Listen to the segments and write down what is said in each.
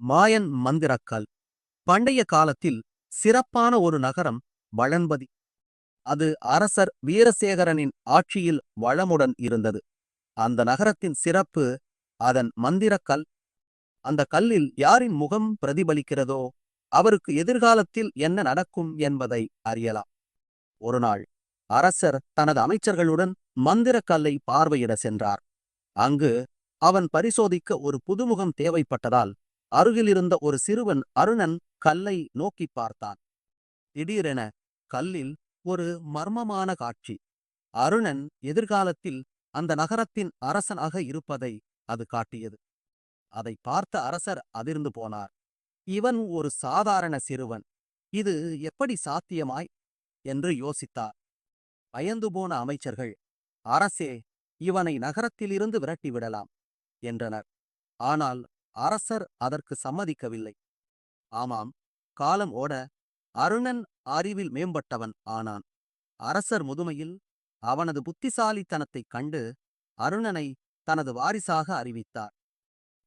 மாயன் மந்திரக்கல். பண்டைய காலத்தில் சிறப்பான ஒரு நகரம் வளன்பதி. அது அரசர் வீரசேகரனின் ஆட்சியில் வளமுடன் இருந்தது. அந்த நகரத்தின் சிறப்பு அதன் மந்திரக்கல். அந்த கல்லில் யாரின் முகம் பிரதிபலிக்கிறதோ அவருக்கு எதிர்காலத்தில் என்ன நடக்கும் என்பதை அறியலாம். ஒருநாள் அரசர் தனது அமைச்சர்களுடன் மந்திரக்கல்லை பார்வையிட சென்றார். அங்கு அவன் பரிசோதிக்க ஒரு புதுமுகம் தேவைப்பட்டதால் அருகிலிருந்த ஒரு சிறுவன் அருணன் கல்லை நோக்கிப் பார்த்தான். திடீரென கல்லில் ஒரு மர்மமான காட்சி. அருணன் எதிர்காலத்தில் அந்த நகரத்தின் அரசனாக இருப்பதை அது காட்டியது. அதை பார்த்த அரசர் அதிர்ந்து போனார். இவன் ஒரு சாதாரண சிறுவன். இது எப்படி சாத்தியமாய்? என்று யோசித்தார். பயந்து போன அமைச்சர்கள் அரசே இவனை நகரத்திலிருந்து விரட்டிவிடலாம் என்றனர். ஆனால் அரசர் அதற்கு சம்மதிக்கவில்லை. ஆமாம் காலம் ஓட அருணன் அறிவில் மேம்பட்டவன் ஆனான். அரசர் முதுமையில் அவனது புத்திசாலித்தனத்தைக் கண்டு அருணனை தனது வாரிசாக அறிவித்தார்.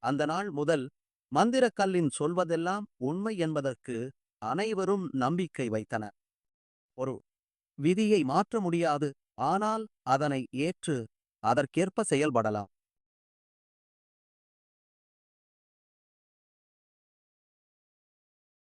அந்த நாள் முதல் மந்திரக்கல்லின் சொல்வதெல்லாம் உண்மை என்பதற்கு அனைவரும் நம்பிக்கை வைத்தனர். ஒரு விதியை மாற்ற முடியாது ஆனால் அதனை ஏற்று அதற்கேற்ப செயல்படலாம்.